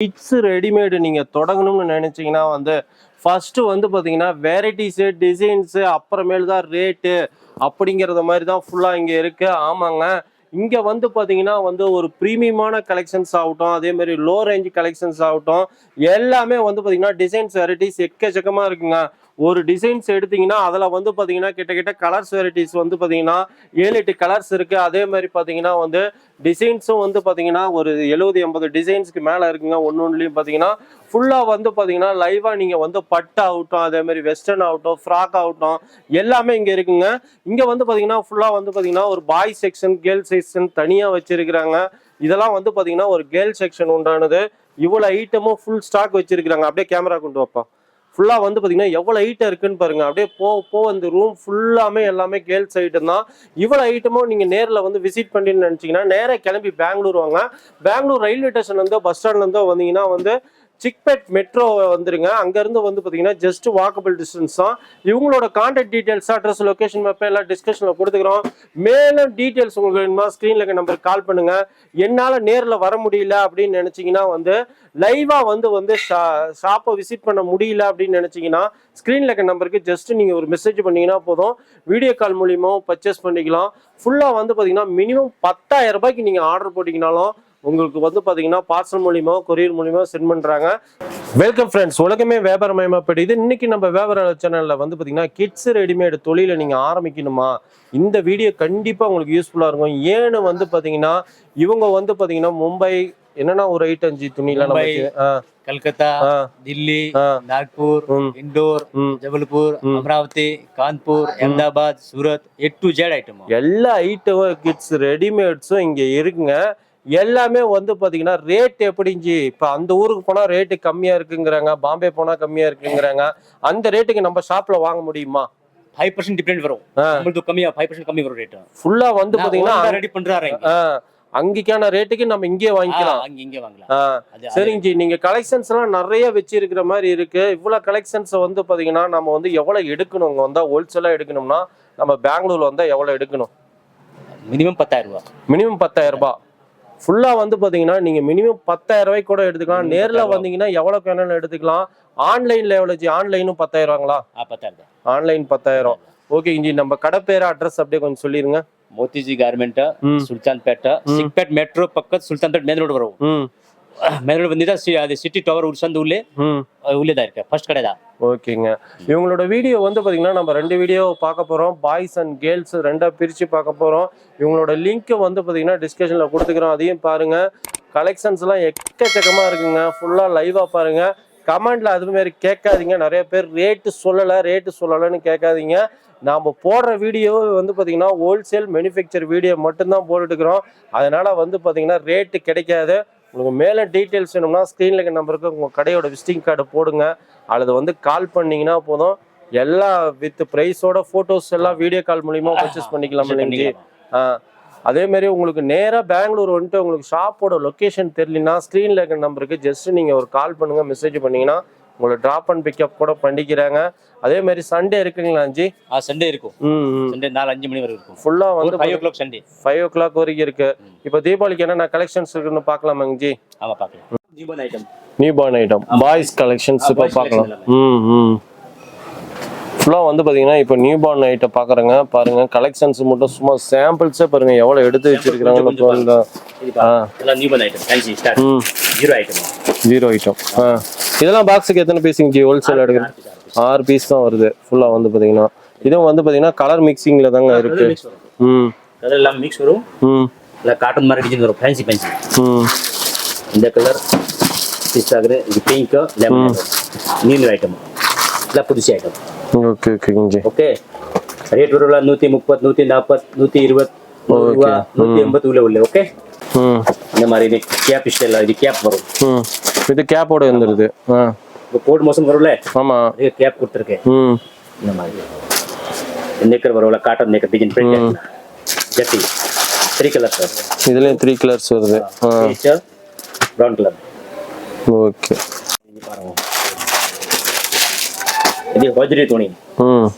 Kids readymade நீங்க தொடங்கணும்னு நினைச்சீங்கன்னா வந்து ஃபர்ஸ்ட் வந்து பாத்தீங்கன்னா வெரைட்டிஸு டிசைன்ஸு அப்புறமேல் தான் ரேட்டு அப்படிங்கிறத மாதிரி தான் ஃபுல்லா இங்க இருக்கு. ஆமாங்க. இங்க வந்து பாத்தீங்கன்னா வந்து ஒரு ப்ரீமியமான கலெக்ஷன்ஸ் ஆகட்டும் அதே மாதிரி லோ ரேஞ்ச் கலெக்ஷன்ஸ் ஆகட்டும் எல்லாமே வந்து பாத்தீங்கன்னா டிசைன்ஸ் வெரைட்டிஸ் எக்கச்சக்கமா இருக்குங்க. ஒரு டிசைன்ஸ் எடுத்தீங்கன்னா அதில் வந்து பார்த்தீங்கன்னா கிட்டக்கிட்ட கலர்ஸ் வெரைட்டிஸ் வந்து பார்த்தீங்கன்னா ஏழு எட்டு கலர்ஸ் இருக்குது அதே மாதிரி பார்த்தீங்கன்னா வந்து டிசைன்ஸும் வந்து பார்த்தீங்கன்னா ஒரு எழுபது எண்பது டிசைன்ஸ்க்கு மேலே இருக்குங்க. ஒன்று ஒன்றுலையும் பார்த்தீங்கன்னா ஃபுல்லாக வந்து பார்த்தீங்கன்னா லைவாக நீங்கள் வந்து பட்டு ஆகட்டும் அதேமாதிரி வெஸ்டர்ன் ஆகட்டும் ஃப்ராக் ஆகட்டும் எல்லாமே இங்கே இருக்குங்க. இங்கே வந்து பார்த்தீங்கன்னா ஃபுல்லாக வந்து பார்த்தீங்கன்னா ஒரு பாய் செக்ஷன் கேர்ள் செக்ஷன் தனியாக வச்சுருக்கிறாங்க. இதெல்லாம் வந்து பார்த்தீங்கன்னா ஒரு கேர்ள் செக்ஷன் உண்டானது. இவ்வளோ ஐட்டமும் ஃபுல் ஸ்டாக் வச்சுருக்கிறாங்க. அப்படியே கேமரா கொண்டு வைப்போம் ஃபுல்லாக வந்து பார்த்தீங்கன்னா எவ்வளோ ஹைட்டாக இருக்குன்னு பாருங்க. அப்படியே போ போ அந்த ரூம் ஃபுல்லாமே எல்லாமே கேர்ள்ஸ் ஐட்டம் தான். இவ்வளோ ஐட்டமும் நீங்கள் நேரில் வந்து விசிட் பண்ணின்னு நினச்சிங்கன்னா நேராக கிளம்பி பெங்களூர் வாங்க. பெங்களூர் ரயில்வே ஸ்டேஷன்லேருந்தோ பஸ் ஸ்டாண்ட்லேருந்தோ வந்தீங்கன்னா வந்து சிக்பெட் மெட்ரோ வந்துருங்க. அங்கேருந்து வந்து பார்த்தீங்கன்னா ஜஸ்ட் வாக்கபிள் டிஸ்டன்ஸ் தான். இவங்களோட contact details address location map எல்லாம் டிஸ்கஷனில் கொடுத்துக்கிறோம். மேலும் டீட்டெயில்ஸ் உங்களுக்கு வேணுமா ஸ்க்ரீனில் இருக்க நம்பருக்கு கால் பண்ணுங்க. என்னால் நேரில் வர முடியல அப்படின்னு நினச்சிங்கன்னா வந்து லைவாக வந்து வந்து ஷாப்பை விசிட் பண்ண முடியல அப்படின்னு நினச்சிங்கன்னா ஸ்க்ரீனில் இருக்க நம்பருக்கு ஜஸ்ட் நீங்கள் ஒரு மெசேஜ் பண்ணிங்கன்னா போதும். வீடியோ கால் மூலியமாக பர்ச்சேஸ் பண்ணிக்கலாம். ஃபுல்லாக வந்து பார்த்தீங்கன்னா மினிமம் பத்தாயிரம் ரூபாய்க்கு நீங்கள் ஆர்டர் போட்டிங்கனாலும் உங்களுக்கு வந்து பார்த்தீங்கன்னா பார்சல் மூலியமாக கொரியர் மூலியமாக சென்ட் பண்ணுறாங்க வெல்கம் ஃப்ரெண்ட்ஸ் உலகமே வியாபாரமயமாகப்படுது இன்னைக்கு நம்ம வியாபார சேனலில் வந்து பார்த்தீங்கன்னா கிட்ஸ் ரெடிமேடு தொழிலை நீங்கள் ஆரம்பிக்கணுமா? இந்த வீடியோ கண்டிப்பாக உங்களுக்கு யூஸ்ஃபுல்லாக இருக்கும். ஏன்னு வந்து பார்த்தீங்கன்னா இவங்க வந்து பார்த்தீங்கன்னா மும்பை என்னன்னா ஒரு எயிட் அஞ்சு துணில Calcutta Delhi Nagpur Indore Jabalpur Amravati Kanpur Ahmedabad Surat A to Z item எல்லா ஐட்டமும் கிட்ஸ் ரெடிமேட்ஸும் இங்கே இருக்குங்க. எல்லாமே வந்து பார்த்தீங்கன்னா ரேட் எப்படிஞ்சி இப்போ அந்த ஊருக்கு போனால் ரேட்டு கம்மியாக இருக்குங்கிறாங்க பாம்பே போனால் கம்மியாக இருக்குங்கிறாங்க. அந்த ரேட்டுக்கு நம்ம ஷாப்பில் வாங்க முடியுமா? ஃபைவ் பர்சன்ட் டிஃபரெண்ட் வரும். நம்மளுக்கு கம்மியாக ஃபைவ் பர்சன்ட் கம்மி வரும் ரேட்டு ஃபுல்லாக வந்து பார்த்தீங்கன்னா ரெடி பண்ணுறாரு அங்கேக்கான ரேட்டுக்கு நம்ம இங்கேயே வாங்கிக்கலாம். இங்கே வாங்கலாம். சரிங்க ஜி நீங்கள் கலெக்ஷன்ஸ் எல்லாம் நிறைய வச்சிருக்கிற மாதிரி இருக்கு. இவ்வளோ கலெக்ஷன்ஸை வந்து பார்த்தீங்கன்னா நம்ம வந்து எவ்வளோ எடுக்கணும்? வந்தால் ஹோல்சேலாக எடுக்கணும்னா நம்ம பெங்களூர் வந்தால் எவ்வளோ எடுக்கணும்? மினிமம் பத்தாயிரம் ரூபா. மினிமம் பத்தாயிரம் ரூபாய் ஃபுல்லா வந்து பாத்தீங்கன்னா நீங்க மினிமம் பத்தாயிரம் ரூபாய்க்கு கூட எடுத்துக்கலாம் ம், நேர்ல பத்தாயிரம் வந்தீங்கன்னா எவ்வளவு வேணாலும் எடுத்துக்கலாம் ஆன்லைன்ல எவ்வளவு ஜி ஆன்லைனும் பத்தாயிரம்ங்களா ஆ பத்தாயிரம் தான் ஆன்லைன் பத்தாயிரம் ஓகே இஞ்சி நம்ம கடை பேர் அட்ரஸ் அப்படியே கொஞ்சம் சொல்லிருங்க ಮೋತಿಜಿ ಗಾರ್ಮೆಂಟ್ ಹ್ಮ್. ಸುಲ್ತಾನ್ ಪೇಟ ಹ್ಮ್. ಸಿಕ್ಪೇಟ್ ಮೆಟ್ರೋ ಪಕ್ಕದ ಸುಲ್ತಾನ್ ಪೇಟ್ ಮೇನ್ ರೋಡ್ ಬರೋ மேலோடு வந்துட்டா அது சிட்டி டவர் உட்சந்து உள்ளே உள்ளே தான் இருக்கு. ஃபர்ஸ்ட் கடை தான் ஓகேங்க. இவங்களோட வீடியோ வந்து பார்த்தீங்கன்னா நம்ம ரெண்டு வீடியோ பார்க்க போகிறோம் பாய்ஸ் அண்ட் கேர்ள்ஸ் ரெண்டாக பிரித்து பார்க்க போகிறோம் இவங்களோட லிங்க்கை வந்து பார்த்தீங்கன்னா டிஸ்கஷனில் கொடுத்துக்கிறோம். அதையும் பாருங்கள் கலெக்ஷன்ஸ்லாம் எக்கச்சக்கமாக இருக்குங்க. ஃபுல்லாக லைவாக பாருங்கள் கமெண்ட்ல அதுமாரி மாதிரி கேட்காதீங்க. நிறைய பேர் ரேட்டு சொல்லலை ரேட்டு சொல்லலைன்னு கேட்காதீங்க. நாம் போடுற வீடியோ வந்து பார்த்தீங்கன்னா ஹோல்சேல் மேனுஃபேக்சர் வீடியோ மட்டும்தான் போட்டுட்டுருக்குறோம். அதனால் வந்து பார்த்தீங்கன்னா ரேட்டு கிடைக்காது. உங்களுக்கு மேலே டீட்டெயில்ஸ் வேணும்னா ஸ்க்ரீனில் இருக்க நம்பருக்கு உங்கள் கடையோட விசிட்டிங் கார்டு போடுங்க. அல்லது வந்து கால் பண்ணீங்கன்னா போதும். எல்லா வித் ப்ரைஸோட ஃபோட்டோஸ் எல்லாம் வீடியோ கால் மூலியமா பர்ச்சேஸ் பண்ணிக்கலாம் இல்லைங்க? ஆ அதே மாதிரி உங்களுக்கு நேராக பெங்களூர் வந்துட்டு உங்களுக்கு ஷாப்போட லொக்கேஷன் தெரியலனா ஸ்க்ரீனில் இருக்க நம்பருக்கு ஜஸ்ட் நீங்கள் ஒரு கால் பண்ணுங்க மெசேஜ் பண்ணீங்கன்னா உங்களை ட்ராப் அண்ட் பிக்கப் கூட பண்ணிக்கிறாங்க. அதே மாதிரி சண்டே இருக்குங்களா ஜி ஆ சண்டே இருக்கும். சண்டே நாலு அஞ்சு மணி வரை இருக்கும். ஃபுல்லாக வந்து five o'clock Sunday five o'clock வரைக்கும் இருக்கு. இப்போ தீபாவளிக்கு என்னென்ன கலெக்ஷன்ஸ் இருக்குன்னு பார்க்கலாமாங்க ஜி ஆமா பார்க்கலாம். ஜீவன் item newborn item boys collections இப்போ boys பார்க்கலாம். ம் ம். ஃபுல்லாக வந்து பார்த்தீங்கன்னா இப்போ நியூ பார்ன் ஐட்டம் பார்க்குறேங்க பாருங்கள் கலெக்ஷன்ஸ் மட்டும் சும்மா சாம்பிள்ஸே பாருங்கள் எவ்வளோ எடுத்து வச்சிருக்கிறாங்க ஜீரோ ஐட்டம் ஜீரோ ஐட்டம் ஆ. இதெல்லாம் பாக்ஸுக்கு எத்தனை பீஸுங்க ஜி? ஹோல்சேல் எடுக்கிறேன் ஆறு பீஸ் தான் வருது. ஃபுல்லாக வந்து பார்த்தீங்கன்னா இதுவும் வந்து பார்த்தீங்கன்னா கலர் மிக்சிங்கில் தாங்க இருக்குது ம். எல்லாம் மிக்ஸ் வரும். ம். இல்லை காட்டன் மாதிரி டிசைன் வரும். ஃபேன்சி ஃபேன்சி ம். இந்த கலர் பிஸ்டாகிற இது பிங்க்கு லெமன் நீல ஐட்டம் இல்லை புதுசு ஐட்டம் ஓகே ஓகேங்க ஜி ஓகே ரேட் வருவா நூற்றி முப்பது நூற்றி நாற்பது நூற்றி இருபது ரூபா நூற்றி எண்பது உள்ள உள்ள ஓகே இந்த மாதிரி கேப் இஷ்டம் இது கேப் வரும். இது கேப்போட வந்துடுது இப்போ கோட் மோசம் வரும்ல? ஆமாம் இது கேப் கொடுத்துருக்கேன் இந்த மாதிரி. நெக்கர் காட்டன் நெக்கர் டிஜின் பிரிண்ட் த்ரீ கலர்ஸ் வருது இதுலேயும் த்ரீ கலர்ஸ் வருது. ப்ரௌன் கலர் ஓகே பாருங்க. ஹொஜ்ரி துணி. ம்.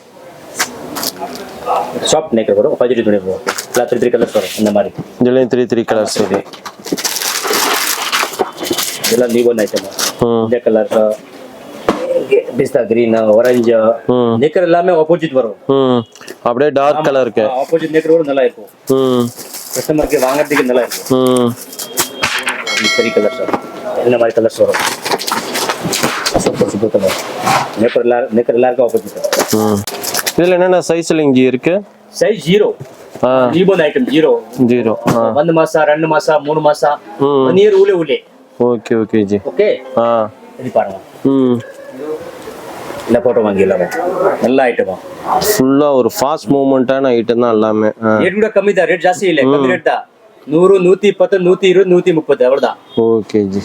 சாஃப்ட் நெக்கர் வரும் ஹொஜ்ரி துணி வரும் இல்லை த்ரீ த்ரீ கலர்ஸ் வரும். இந்த மாதிரி. இதுலேயும் த்ரீ த்ரீ கலர்ஸ் வருது இதெல்லாம் நீவன் ஐட்டம் இந்த colour pista green orange knicker எல்லாமே ஆப்போசிட் வரும். அப்படியே டார்க் கலருக்கு ஆப்போசிட் நிக்கர் கூட நல்லா இருக்கும். கஸ்டமருக்கு வாங்குறதுக்கு நல்லா இருக்கும். ம். இது பெரிய கலர் சார் இந்த மாதிரி கலர்ஸ் வரும். சூப்பர் சூப்பர் கலர் நிக்கர் எல்லாரும் நிக்கர் எல்லாருக்கும் ஆப்போசிட் ம் இதில் என்னென்ன சைஸில் இங்கே இருக்கு சைஸ் ஜீரோ ஆ நீபோன் ஐட்டம் ஜீரோ ஜீரோ ஆ ಒಂದು ಮಾಸ ಎರಡು ಮಾಸ ಮೂರು ಮಾಸ ம் one year ಉಳೆ ಉಳೆ okay okay G okay ஆ இது பாருங்க ம் இந்த போட்டோ வாங்கி எல்லாரும் நல்ல ஐட்டமா ஃபுல்லாக ஒரு ஃபாஸ்ட் மூவ்மெண்ட்டான ஐட்டம் தான் எல்லாமே ஆ ರೇಟ್ ಕೂಡ ಕಮ್ಮಿ ಇದೆ ರೇಟ್ ಜಾಸ್ತಿ ಇಲ್ಲ ಕಮ್ಮಿ ರೇಟ್ ನೂರು ನೂತಿ ಇಪ್ಪತ್ತು ನೂತಿ ಇರುವುದು ನೂತಿ ಮುಪ್ಪತ್ತು ಅವ್ರದಾ ஓகே ஜி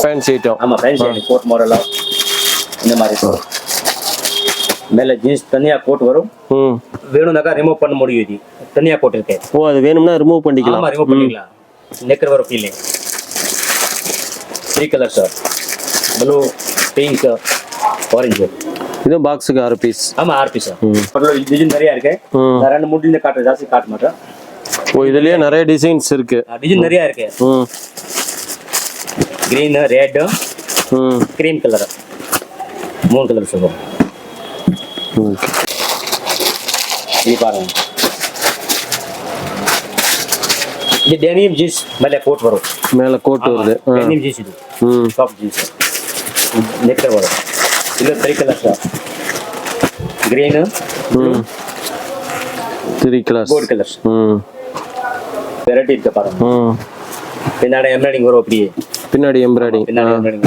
ஃபேன்சி ஐட்டம் ஆமா ஃபேன்சி கோட் மாடலா இந்த மாதிரி. மேல ஜீன்ஸ் தனியா கோட் வரும். வேணும்னாக்கா ரிமூவ் பண்ண முடியும் இது. தனியா கோட் இருக்கு. ஓ அது வேணும்னா ரிமூவ் பண்ணிக்கலாம். ஆமா ரிமூவ் பண்ணிக்கலாம். நெக்கர் வரும் கீழே three colour sir blue pink orange இது பாக்ஸுக்கு ஆறு பீஸ் ஆமா ஆர்பி சார் டிசைன் நிறைய இருக்கு. ரெண்டு மூணு டிசைன் காட்டுறேன் ஜாஸ்தி காட்ட மாட்டேன் ஓ இதுலயே நிறைய டிசைன்ஸ் இருக்கு. டிசைன் நிறைய இருக்கு. గ్రీన్ రెడ్ క్రీమ్ కలర్ మూడు కలర్స్ ఇది பாருங்க இது டெனியம் ஜீஸ் மேலே கோட் வரும் மேலே கோட் வருது. டெனியம் ஜீஸ் இது. சாஃப்ட் ஜீன்ஸ் நெக்லர் வரும். இதுல three colours green three colour coat colours variety இருக்க பாருங்க. பின்னாடி எம்ப்ராய்டிங் வரும் அப்படியே. பின்னாடி எம்ப்ராய்டிங். பின்னாடி எம்ப்ராய்டிங்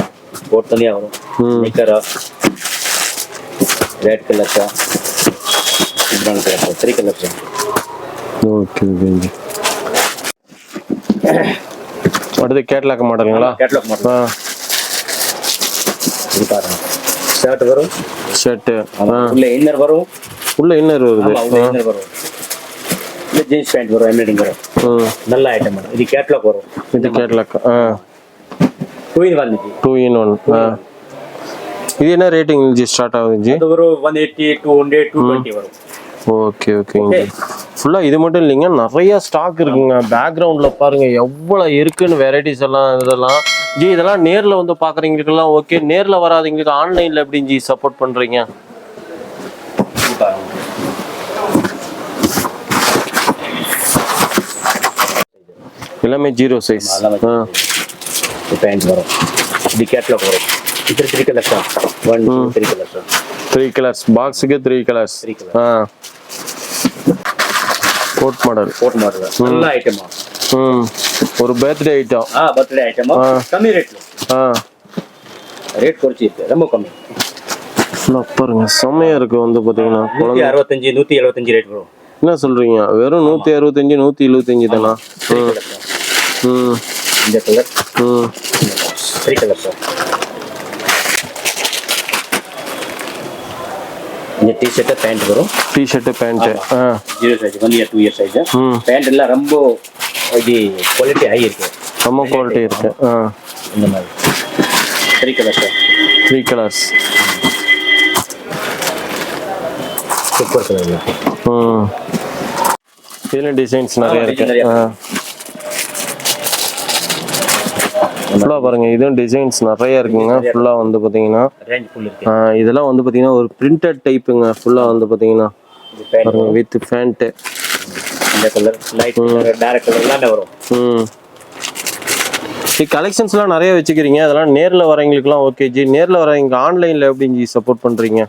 கோட் தனியாக வரும் knicker red colour sir brown colour sir three colour sir okay okay அடுத்து கேட்லாக் மாடலுங்களா கேட்லாக் மாடல் ஆ. இது பாருங்க. ஷர்ட் வரும். ஷர்ட்டு ஆ. உள்ள இன்னர் வரும். உள்ள இன்னர் வருது. இன்னர் வரும். இல்லை ஜீன்ஸ் பேண்ட் வரும் ம் நல்ல ஐட்டம் இது கேட்லாக் வரும். இது கேட்லாக் ஆ. இன் வந்துச்சு டூ இன் ஒன் ஆ இது என்ன ரேட்டிங் ஜி ஸ்டார்ட் ஆகுது ஜி அது ஒரு one eighty two hundred two twenty வரும். ஓகே ஓகேங்க ஃபுல்லாக இது மட்டும் இல்லைங்க நிறைய ஸ்டாக் இருக்குங்க. பேக்ரவுண்டில் பாருங்க எவ்வளோ இருக்குன்னு வெரைட்டிஸ் எல்லாம் இதெல்லாம். ஜி இதெல்லாம் நேரில் வந்து பார்க்குறவங்களுக்கெல்லாம் ஓகே நேரில் வராதவங்களுக்கு ஆன்லைனில் எப்படிங்க ஜி சப்போர்ட் பண்ணுறீங்க எல்லாமே ஜீரோ சைஸ் ஆ. வரும். இது கேட்லாக் வரும் இது த்ரீ கலர்ஸ் தான் ஒன் டூ த்ரீ கலர்ஸ் தான் த்ரீ கலர்ஸ் பாக்ஸுக்கு த்ரீ கலர்ஸ் த்ரீ கலர் ஆ. கோட் மாடல் கோட் மாடல் நல்ல ஐட்டமா ம். ஒரு பர்த்டே ஐட்டம் ஆ பர்த்டே ஐட்டமா. கம்மி ரேட்ல ஆ. ரேட் குறைச்சி இருக்கு. ரொம்ப கம்மி. பாருங்க. செம்மையாக இருக்கு வந்து பார்த்தீங்கன்னா நூத்தி அறுபத்தஞ்சு நூத்தி எழுபத்தஞ்சு ரேட் வரும் என்ன சொல்றீங்க? வெறும் நூற்றி அறுபத்தஞ்சு நூற்றி எழுபத்தஞ்சு தான்? ம். இந்த கலர் த்ரீ கலர்ஸ் தான் இந்த டிஷர்ட் பேண்ட் வரும். டிஷர்ட்டு பேண்ட்டு ஆ. Zero size one year two year size ம். பேண்ட் எல்லாம் ரொம்ப இது குவாலிட்டி ஹை இருக்கு. ரொம்ப குவாலிட்டி இருக்கு. ஆ. இந்த மாதிரி. Three colours three colours super colour ம். இதில் டிசைன்ஸ் நிறைய இருக்கு design நிறைய ஆ ஃபுல்லாக பாருங்க இதுவும் டிசைன்ஸ் நிறைய இருக்குங்க. ஃபுல்லாக வந்து பார்த்தீங்கன்னா இதெல்லாம் வந்து பார்த்தீங்கன்னா ஒரு பிரிண்டட் டைப்புங்க ஃபுல்லாக வந்து பார்த்தீங்கன்னா பாருங்க வித் ஃபேண்ட்டு ம். கலெக்ஷன்ஸ்லாம் நிறைய வச்சுக்கிறீங்க. அதெல்லாம் நேரில் வரவங்களுக்குலாம் ஓகே ஜி. நேரில் வரவங்க ஆன்லைனில் எப்படிங்க ஜி சப்போர்ட் பண்ணுறீங்க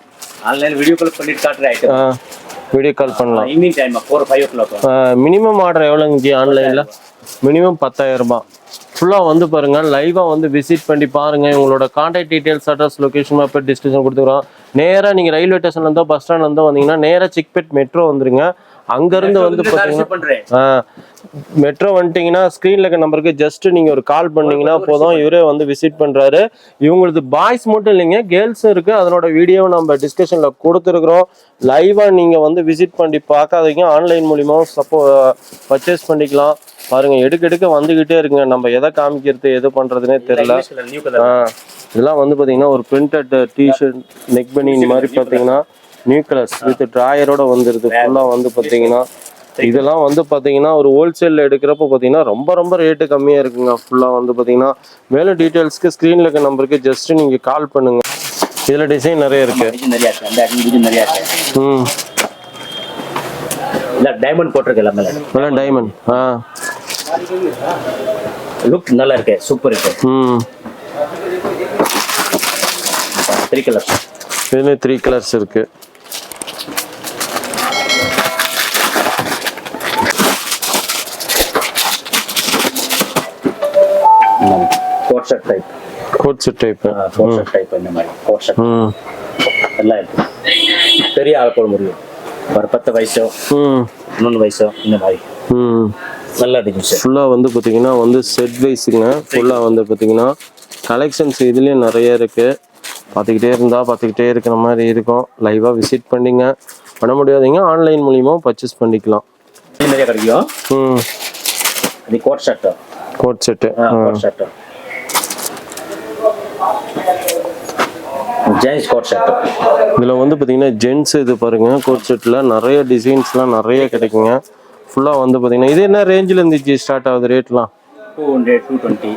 ஆன்லைன் வீடியோ கால் பண்ணிட்டு காட்டுற ஐட்டம் வீடியோ கால் பண்ணலாம். Evening time four five o'clock minimum order எவ்வளோங்க ஜி ஆன்லைனில் மினிமம் பத்தாயிரம் ரூபாய் ஃபுல்லாக வந்து பாருங்கள் லைவாக வந்து விசிட் பண்ணி பாருங்கள் உங்களோட contact details address location map description கொடுத்துக்கிறோம். நேராக நீங்கள் ரயில்வே ஸ்டேஷன்லேருந்தோ பஸ் ஸ்டாண்ட்லேருந்தோ வந்தீங்கன்னா நேராக சிக்பெட் மெட்ரோ வந்துருங்க. அங்கேருந்து வந்து பார்த்தீங்கன்னா மெட்ரோ வந்துட்டீங்கன்னா ஸ்க்ரீனில் இருக்க நம்பருக்கு ஜஸ்ட் நீங்கள் ஒரு கால் பண்ணீங்கன்னா போதும். இவரே வந்து விசிட் பண்ணுறாரு இவங்களது பாய்ஸ் மட்டும் இல்லைங்க கேர்ள்ஸும் இருக்குது அதனோட வீடியோவை நம்ம டிஸ்கஷனில் கொடுத்துருக்குறோம். லைவாக நீங்கள் வந்து விசிட் பண்ணி பார்க்காதீங்க. ஆன்லைன் மூலியமாகவும் சப்போ பர்ச்சேஸ் பண்ணிக்கலாம். பாருங்க எடுக்க எடுக்க வந்துக்கிட்டே இருக்குங்க. நம்ம எதை காமிக்கிறது எது பண்ணுறதுனே தெரியல. இதெல்லாம் வந்து பார்த்தீங்கன்னா ஒரு பிரிண்டட் டிஷர்ட் நெக் பண்ணி இந்த மாதிரி பார்த்தீங்கன்னா நியூ கலர்ஸ் வித் ட்ராயரோட வந்துருது. ஃபுல்லாக வந்து பார்த்தீங்கன்னா இதெல்லாம் வந்து பாத்தீங்கன்னா ஒரு ஹோல்சேல்ல எடுக்கிறப்ப பாத்தீங்கன்னா ரொம்ப ரொம்ப ரேட்டு கம்மியா இருக்குங்க. ஃபுல்லா வந்து பாத்தீங்கன்னா மேலும் டீடைல்ஸ்க்கு ஸ்கிரீன்ல இருக்க நம்பருக்கு ஜஸ்ட் நீங்க கால் பண்ணுங்க. இதுல டிசைன் நிறைய இருக்கு. டிசைன் நிறைய இருக்கு. அந்த டிசைன் நிறைய இருக்கு. ம். டைமண்ட் போட்டிருக்கு எல்லாமே டைமண்ட் ஆ. லுக் நல்லா இருக்கு. சூப்பர் இருக்கு. ம். த்ரீ கலர் இதுல த்ரீ கலர்ஸ் இருக்கு. Coat set type coat type இந்த மாதிரி கோட் ம். எல்லாம் இருக்கு. பெரிய ஆள் போட முடியும். ஒரு பத்து வயசோ மூணு வயசோ இந்த மாதிரி. நல்லா டிசைன் ஃபுல்லாக வந்து பார்த்தீங்கன்னா வந்து செட் வைஸுங்க ஃபுல்லாக வந்து பார்த்தீங்கன்னா கலெக்ஷன்ஸ் இதுலேயும் நிறைய இருக்குது பார்த்துக்கிட்டே இருந்தால் பார்த்துக்கிட்டே இருக்கிற மாதிரி இருக்கும். லைவாக விசிட் பண்ணிங்க. பண்ண முடியாதீங்க. ஆன்லைன் மூலியமாக பர்ச்சேஸ் பண்ணிக்கலாம். நிறைய கிடைக்கும் ம். இது coat shirt coat set coat shirt gents coat shirt இதில் வந்து பார்த்தீங்கன்னா ஜென்ஸ் இது பாருங்க கோட் செட்டில் நிறைய டிசைன்ஸ்லாம் நிறைய கிடைக்குங்க. ஃபுல்லாக வந்து பார்த்தீங்கன்னா இது என்ன ரேஞ்சில் இருந்துச்சு ஸ்டார்ட் ஆகுது ரேட்லாம் two hundred two twenty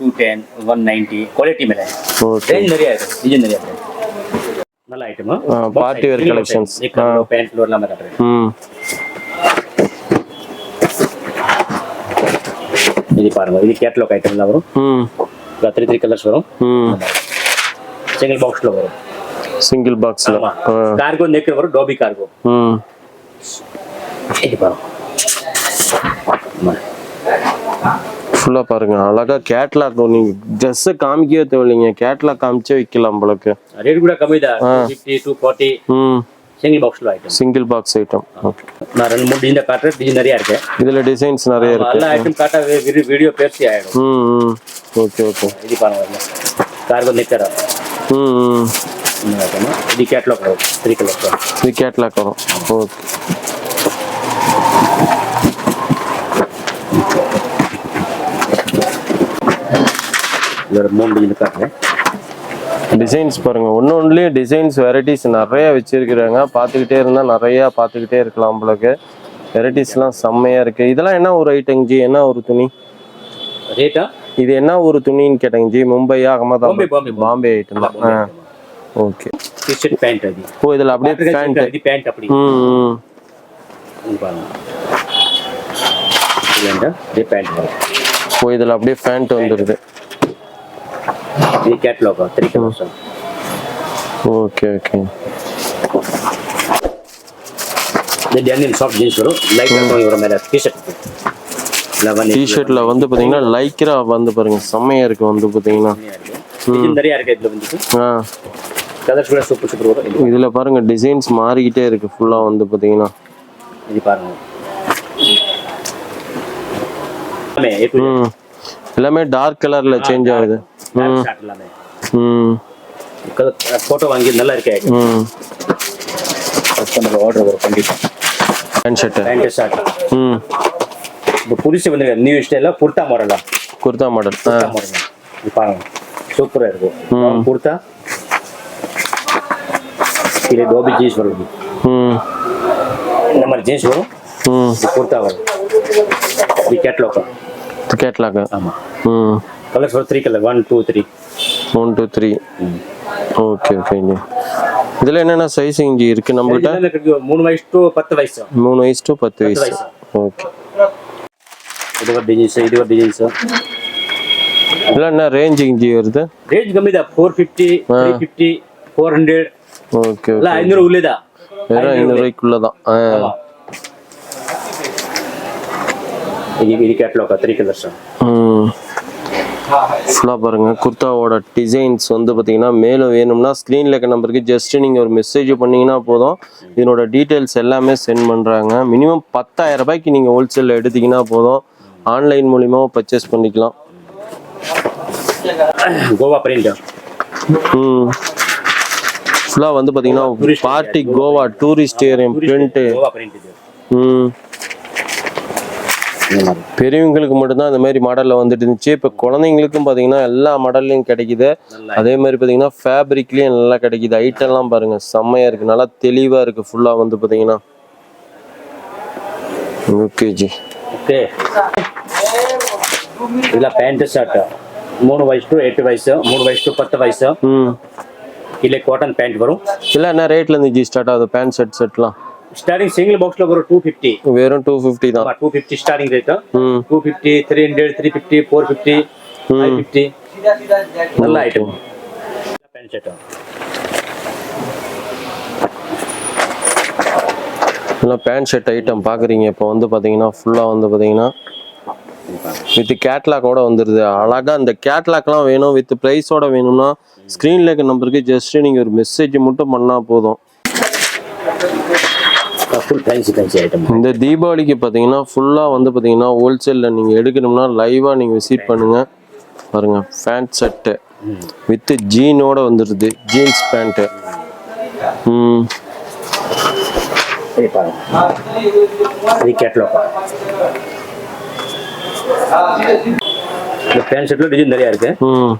two ten one ninety quality மேலே. ரேஞ்ச் நிறைய இருக்கு டிசைன் நிறைய நல்ல ஐட்டமா wear collections. பேண்ட் எல்லாமே ம். இது பாருங்க இது கேட்லாக் ஐட்டம் எல்லாம் வரும். த்ரீ த்ரீ கலர்ஸ் வரும். சிங்கிள் பாக்ஸில் வரும். சிங்கிள் பாக்ஸ்ல கார்கோ நெக் வரும் டோபி கார்கோ ம். பாருங்க. ஃபுல்லாக பாருங்க. அழகாக கேட்லாக் நீங்கள் ட்ரெஸ்ஸை காமிக்கவே தேவையில்லைங்க. கேட்லாக் காமிச்சே விற்கலாம் உங்களுக்கு ரேட் கூட கம்மி தான். ஃபிஃப்டி டூ ஃபார்ட்டி சிங்கிள் பாக்ஸ்ல item single box item okay நான் ரெண்டு மூணு இந்த காட்டுற டிசைன் நிறையா இருக்கு. இதுல டிசைன்ஸ் நிறைய இருக்கு. எல்லா ஐட்டம் காட்ட வீடியோ பேசி ஆகிடும் ம் ஓகே ஓகே இது பாருங்க. கார்கோ நிற்கிறேன் வரும். த்ரீ கலர் இது கேட்லாக் வரும். ஓகே இதோட மூணு டிசைன் காட்டுறேன் டிசைன்ஸ் பாருங்க. ஒன்று ஒன்றுலேயே டிசைன்ஸ் வெரைட்டிஸ் நிறைய வச்சிருக்கிறாங்க. பார்த்துக்கிட்டே இருந்தால் நிறையா பார்த்துக்கிட்டே இருக்கலாம் உங்களுக்கு வெரைட்டிஸ்லாம் செம்மையாக இருக்கு. இதெல்லாம் என்ன ஒரு ஐட்டங்க ஜி? என்ன ஒரு துணி? ரேட்டா இது என்ன ஒரு துணின்னு கேட்டேங்க? ஜி மும்பையா அகமதாபாத். பாம்பே ஐட்டம் தான். ஓகே. டி ஷர்ட் பேண்ட் அது. ஓ இதில் அப்படியே பேண்ட் இது பேண்ட் அப்படி. ம் இது பேண்ட் ஓ இதில் அப்படியே பேண்ட் வந்துடுது இது catalogue three colours okay okay. இது டெனிம் சாஃப்ட் ஜீன்ஸ் வரும். லைட் வரும் மேலே. டி ஷர்ட் லெவன் டிஷர்ட்ல வந்து பாத்தீங்கன்னா லைக்ரா வந்து பாருங்க செம்மையா இருக்கு வந்து பாத்தீங்கன்னா. நிறைய இருக்கு. இதுல வந்துட்டு? ஆ. கலர்ஸ் கூட சூப்பர் சூப்பர் வரும். இது- இதுல பாருங்க டிசைன்ஸ் மாறிக்கிட்டே இருக்கு ஃபுல்லா வந்து பாத்தீங்கன்னா. இது பாருங்க. எல்லாமே டார்க் கலர்ல சேஞ்ச் ஆகுது. போட்டோ வாங்கி நல்லா இருக்கே. ம். கஸ்டமர் ஆர்டர் வரும் கண்டிப்பா பேண்ட் ஷர்ட் பேண்ட் ஷர்ட் ம். இப்போ புதுசு வந்து நியூ ஸ்டைல குர்தா மாடலா குர்தா மாடல் ஆ. குர்தா மாடல் பாருங்க. சூப்பரா இருக்கும் குர்தா இது டோபி ஜீன்ஸ் வரும். ம். இந்த மாதிரி ஜீன்ஸ் வரும். ம். இது குர்தா வரும். இது கேட்லாக் கேட்லாக் ஆமா. ம். கலர்ஸ் வரும் three colour one two three one two three okay ஓகேங்க இதுல என்னென்ன சைஸிங் ஜி இருக்கு நம்மகிட்ட? மூணு வயசு டு பத்து வயசு. மூணு வயசு டு பத்து வயசு. ஓகே இது ஒரு டிசைன்ஸ் இது ஒரு டிசைன்ஸ் இதெல்லாம் என்ன ரேஞ்சிங் ஜி வருது ರೇಂಜ್ ಕಮ್ಮಿ ಇದೆ four fifty three fifty four hundred okay ಎಲ್ಲ ஓகே ಐನೂರು ಉಳಿದ வெறும் ஐநூறு ரூபாய்க்குள்ளதான் ஆ ಇದು ಇದು ಕ್ಯಾಟ್ಲಾಗ್ ತ್ರೀ ಕಲರ್ಸ್ ஃபுல்லாக பாருங்க குர்தாவோட டிசைன்ஸ் வந்து பார்த்தீங்கன்னா மேலும் வேணும்னா ஸ்க்ரீனில் இருக்க நம்பருக்கு ஜஸ்ட் நீங்கள் ஒரு மெசேஜ் பண்ணீங்கன்னா போதும் இதனோட டீட்டெயில்ஸ் எல்லாமே சென்ட் பண்ணுறாங்க மினிமம் பத்தாயிரம் ரூபாய்க்கு நீங்கள் ஹோல்சேலில் எடுத்தீங்கன்னா போதும் ஆன்லைன் மூலிமாவும் பர்ச்சேஸ் பண்ணிக்கலாம். கோவா பிரிண்ட் ஃபுல்லாக வந்து பார்த்தீங்கன்னா பார்ட்டி கோவா டூரிஸ்ட் ஏரியம் பிரிண்ட்டு ம். பெரியவங்களுக்கு மட்டும்தான் இந்த மாதிரி மாடலில் வந்துட்டு இருந்துச்சு. இப்போ குழந்தைங்களுக்கும் பார்த்தீங்கன்னா எல்லா மாடல்லையும் கிடைக்குது. அதே மாதிரி பார்த்தீங்கன்னா ஃபேப்ரிக்லேயும் நல்லா கிடைக்குது. ஐட்டம்லாம் பாருங்கள் செம்மையாக இருக்குது நல்லா தெளிவாக இருக்குது ஃபுல்லாக வந்து பார்த்தீங்கன்னா ఓకే జీ ఓకే ఇలా ప్యాంట్ షర్ట్ మూడు వయసు టు ఎయిట్ వయసు మూడు వయసు టు పత్తు వయసు ಇಲ್ಲಿ ಕಾಟನ್ ಪ್ಯಾಂಟ್ ಬರು ಇಲ್ಲ ನಾ ರೇಟ್ಲ ನಿಜಿ ಸ್ಟಾರ್ಟ್ ಆದ ಪ್ಯಾಂಟ್ ಸೆಟ್ ಸೆಟ್ಲ ಸ್ಟಾರ್ಟಿಂಗ್ ಸಿಂಗಲ್ ಬಾಕ್ಸ್ లో ಬರೋ two fifty ವೇರ two fifty two fifty starting rate two fifty three hundred three fifty four fifty fifty ಎಲ್ಲ ಐಟಮ್ ಪ್ಯಾಂಟ್ ಶರ್ಟ್ இல்லை பேண்ட் ஷர்ட் ஐட்டம் பார்க்குறீங்க இப்போ வந்து பார்த்தீங்கன்னா ஃபுல்லாக வந்து பார்த்தீங்கன்னா வித் கேட்லாக்கோட வந்துடுது அழகாக இந்த கேட்லாக்லாம் வேணும். வித் ப்ரைஸோட வேணும்னா ஸ்க்ரீனில் இருக்க நம்பருக்கு ஜஸ்ட் நீங்கள் ஒரு மெசேஜ் மட்டும் பண்ணால் போதும். இந்த தீபாவளிக்கு பார்த்தீங்கன்னா ஃபுல்லாக வந்து பார்த்தீங்கன்னா ஹோல்சேலில் நீங்கள் எடுக்கணும்னா லைவாக நீங்கள் விசிட் பண்ணுங்கள் பாருங்க பேண்ட் செட்டு வித் ஜீனோட வந்துடுது ஜீன்ஸ் பேண்ட்டு பாருங்க. இது கேட்லாக் இந்த பேண்ட் ஷர்ட்ல டிசைன் நிறைய இருக்கு. ம்.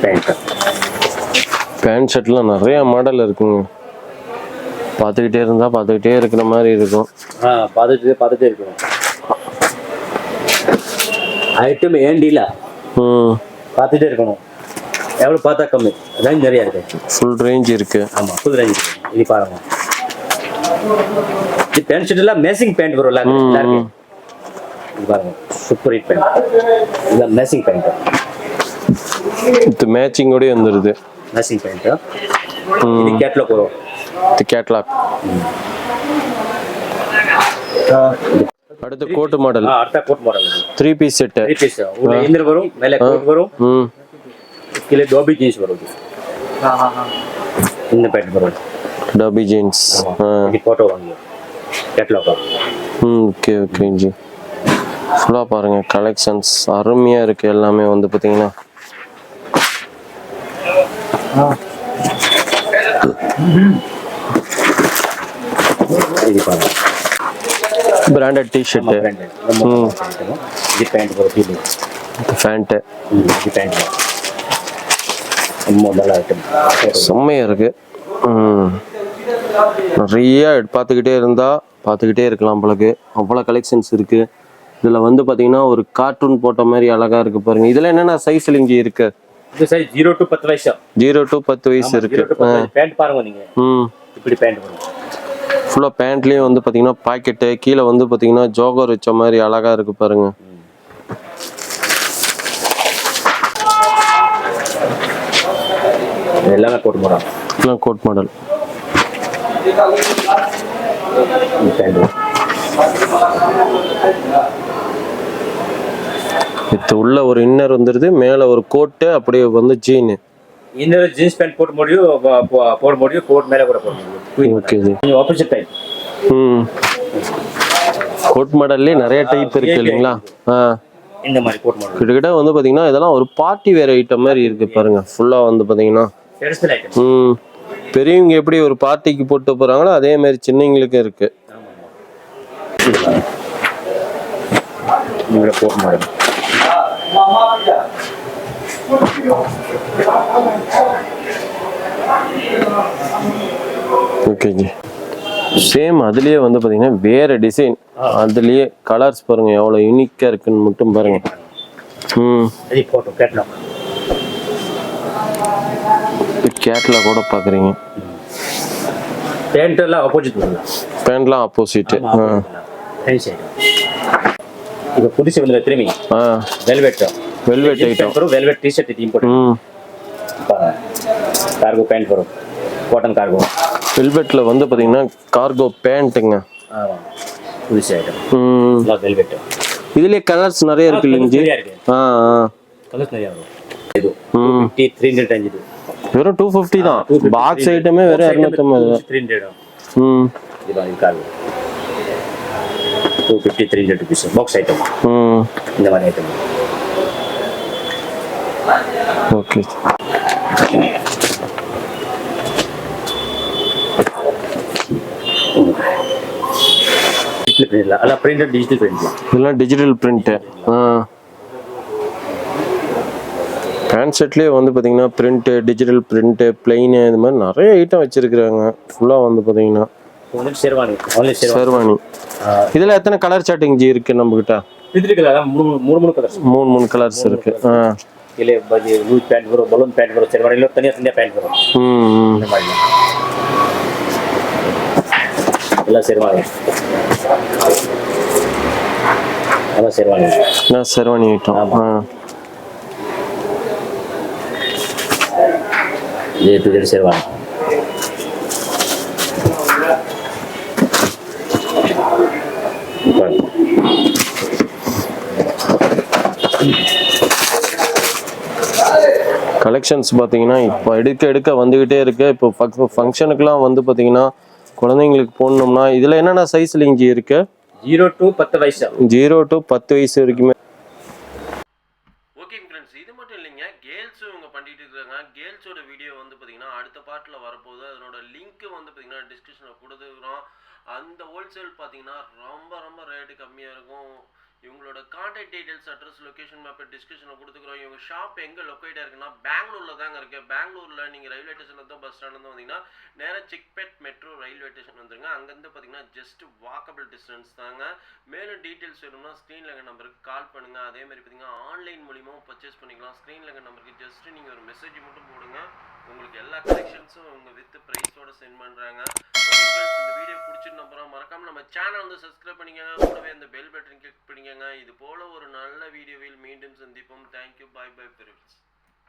பேண்ட் பேண்ட் ஷர்ட்லாம் நிறைய மாடல் இருக்குங்க. பார்த்துக்கிட்டே இருந்தால் பார்த்துக்கிட்டே இருக்கிற மாதிரி இருக்கும். ஆ பார்த்துட்டு பார்த்துட்டே இருக்கணும். ஐட்டம் ஏண்டில ம். பார்த்துட்டே இருக்கணும். எவ்வளோ பார்த்தா கம்மி? ரேஞ்ச் நிறையா இருக்கு. ஃபுல் ரேஞ்ச் இருக்கு. ஆமாம் ஃபுல் ரேஞ்ச் இருக்குது இது பாருங்க. இது பேண்ட் ஷர்ட் எல்லாம் மேசிங் பேண்ட் வரும் எல்லாருமே பாருங்க சூப்பர் ஹிட் பேண்ட் இதெல்லாம் மேசிங் பேண்ட் இது மேட்சிங்கோடய வந்துடுது மேசிங் பேண்ட் இது கேட்லாக் வரும் இது கேட்லாக் அடுத்து கோட் மாடல் அடுத்த coat model three piece set three piece உள்ள இந்திர வரும் மேலே கோட் வரும். ம் கீழே டோபி ஜீன்ஸ் வரும் இது. இந்த பேண்ட் டபி ஜீன்ஸ் ஆ இது போட்டோ வாங்கி கேட்லாக் ம் ஓகே ஓகே ஜி ஃபுல்லாக பாருங்க கலெக்ஷன்ஸ் அருமையாக இருக்கு எல்லாமே வந்து பார்த்தீங்கன்னா இது பாருங்க பிராண்டட் டிஷர்ட்டு இது ஃபேண்ட்டு இது நல்ல ஐட்டம் செம்மையாக இருக்கு. ம். நிறைய பார்த்துக்கிட்டே இருந்தால் பார்த்துக்கிட்டே இருக்கலாம் போலக்கு. அவ்வளோ கலெக்ஷன்ஸ் இருக்கு. இதில் வந்து பார்த்தீங்கன்னா ஒரு கார்ட்டூன் போட்ட மாதிரி அழகா இருக்கு பாருங்க. இதில் என்னென்ன சைஸ் இங்கே இருக்கு? இது சைஸ் ஜீரோ டு பத்து வயசு. ஜீரோ டு பத்து வயசு இருக்கு. பேண்ட் பாருங்க நீங்க. ம். இப்படி பேண்ட் ஃபுல்லாக பேண்ட்லேயும் வந்து பார்த்தீங்கன்னா பாக்கெட்டு கீழே வந்து பார்த்தீங்கன்னா ஜோகர் வச்ச மாதிரி அழகா இருக்கு பாருங்க. எல்லாமே போட்டு போறான் இதெல்லாம் கோட் மாடல் இது உள்ள ஒரு இன்னர் வந்துடுது மேலே ஒரு கோட்டு அப்படியே வந்து ஜீனு இன்னொரு ஜீன்ஸ் பேண்ட் போட முடியும் போட முடியும் கோட் மேலே கூட போட முடியும் ஓகே ஜி கொஞ்சம் ஆப்போசிட் டைப் ம். கோட் மாடல்லே நிறைய டைப் இருக்கு இல்லைங்களா? ஆ. இந்த மாதிரி கோட் மாடல் கிட்டத்தட்ட வந்து பார்த்தீங்கன்னா இதெல்லாம் ஒரு பார்ட்டி வேற ஐட்டம் மாதிரி இருக்கு பாருங்க. ஃபுல்லாக வந்து பார்த்தீங்கன்னா ம் பெரியவங்க எப்படி ஒரு பார்ட்டிக்கு போட்டு போறாங்களோ அதே மாதிரி சின்னவங்களுக்கும் இருக்கு. உங்களோட coat model okay ji. Same அதுலயே வந்து பார்த்தீங்கன்னா வேற டிசைன் அதுலயே கலர்ஸ் பாருங்க எவ்வளோ யூனிக்காக இருக்குன்னு மட்டும் பாருங்க. ம். கேட்டில் கூட பார்க்குறீங்க பேண்ட் எல்லாம் ஆப்போசிட் வரலாம் பேண்ட்லாம் ஆப்போசிட்டு இப்போ புதுசு வந்து திரும்பி. வெல்வெட் வெல்வெட் ஐட்டம் வரும் வெல்வெட் டிஷர்ட் இது இம்போர்ட் ம். கார்கோ பேண்ட் வரும். காட்டன் கார்கோ வெல்வெட்டில் வந்து பார்த்தீங்கன்னா கார்கோ பேண்ட்டுங்க புதுசு ஐட்டம் ம். வெல்வெட் இதுலயே கலர்ஸ் நிறைய இருக்கு இல்லைங்க ஆ கலர்ஸ் நிறையா வரும். இது த்ரீ ஹண்ட்ரட் வெறும் டூ ஃபிஃப்டி தான். பாக்ஸ் ஐட்டமே வெறும் இரநூத்தம்பது ம். Two fifty three hundred rupees box item ம். இந்த மாதிரி item okay digital print printed digital print இதெல்லாம் டிஜிட்டல் பிரிண்ட்டு ஆ. பேண்ட் செட்லேயே வந்து பார்த்தீங்கன்னா பிரிண்ட்டு டிஜிட்டல் பிரிண்ட்டு பிளெயின் இது மாதிரி நிறைய ஐட்டம் வச்சுருக்குறாங்க. ஃபுல்லாக வந்து பார்த்தீங்கன்னா ஷெர்வானி ஷெர்வானி இதுல எத்தனை கலர் சாட்டிங் ஜி இருக்கு நம்ம கிட்ட இது இருக்குல்ல அதான் மூணு மூணு கலர்ஸ் மூணு மூணு கலர்ஸ் இருக்கு. ஆ. இல்லை லூஸ் பேண்ட் வரும் பலூன் பேண்ட் வரும் ஷெர்வானியில் தனியாக தனியாக பேண்ட் வரும். ம் ம். எல்லாம் ஷெர்வானி அதான் ஷெர்வானி நான் ஷெர்வானி ஐட்டம் ஆ. ఏ టు జెడ్ கலெக்ஷன்ஸ் பார்த்தீங்கன்னா இப்போ எடுக்க எடுக்க வந்துக்கிட்டே இருக்கு. இப்போ ஃபங்க்ஷனுக்குலாம் வந்து பார்த்தீங்கன்னா குழந்தைங்களுக்கு போடணும்னா இதில் என்னென்ன சைஸ்ல இங்கே இருக்கு? ஜீரோ டு பத்து வயசு. ஜீரோ டு பத்து வயசு வரைக்குமே. இவங்க கேர்ள்ஸோட வீடியோ வந்து பார்த்தீங்கன்னா அடுத்த பார்ட்டில் வரப்போகுது. அதனோட லிங்க் வந்து பார்த்தீங்கன்னா டிஸ்கிரிப்ஷனில் கொடுத்துக்கிறோம் அந்த ஹோல்சேல் பார்த்தீங்கன்னா ரொம்ப ரொம்ப ரேட்டு கம்மியாக இருக்கும். இவங்களோட contact details address location map டிஸ்கிரிப்ஷனில் கொடுத்துக்குறோம். இவங்க ஷாப் எங்கே லொக்கேட்டாக இருக்குன்னா பெங்களூரில் தாங்க இருக்கு. பெங்களூரில் நீங்கள் ரயில்வே ஸ்டேஷனில் தான் பஸ் ஸ்டாண்ட்லேருந்து வந்தீங்கன்னா நேராக சிக்பேட் மெட்ரோ ரயில்வே ஸ்டேஷன் வந்துருங்க. அங்கேருந்து பார்த்தீங்கன்னா ஜஸ்ட் வாக்கபிள் டிஸ்டன்ஸ் தாங்க. மேலும் டீட்டெயில்ஸ் வேணும்னா ஸ்க்ரீனில் இருக்க நம்பருக்கு கால் பண்ணுங்கள் அதே மாதிரி பார்த்தீங்கன்னா ஆன்லைன் மூலியமாகவும் பர்ச்சேஸ் பண்ணிக்கலாம். ஸ்க்ரீனில் இருக்க நம்பருக்கு ஜஸ்ட் நீங்கள் ஒரு மெசேஜ் மட்டும் போடுங்க. உங்களுக்கு எல்லா கலெக்ஷன்ஸும் உங்கள் வித் ப்ரைஸோட சென்ட் பண்ணுறாங்க இந்த வீடியோ பிடிச்சிட்டு நம்புறோம் மறக்காமல் நம்ம சேனல் வந்து சப்ஸ்கிரைப் பண்ணிக்கங்க. கூடவே அந்த பெல் பட்டன் கிளிக் பண்ணிக்கங்க. இது போல ஒரு நல்ல வீடியோவில் மீண்டும் சந்திப்போம். Thank you bye by பெருவில்ஸ்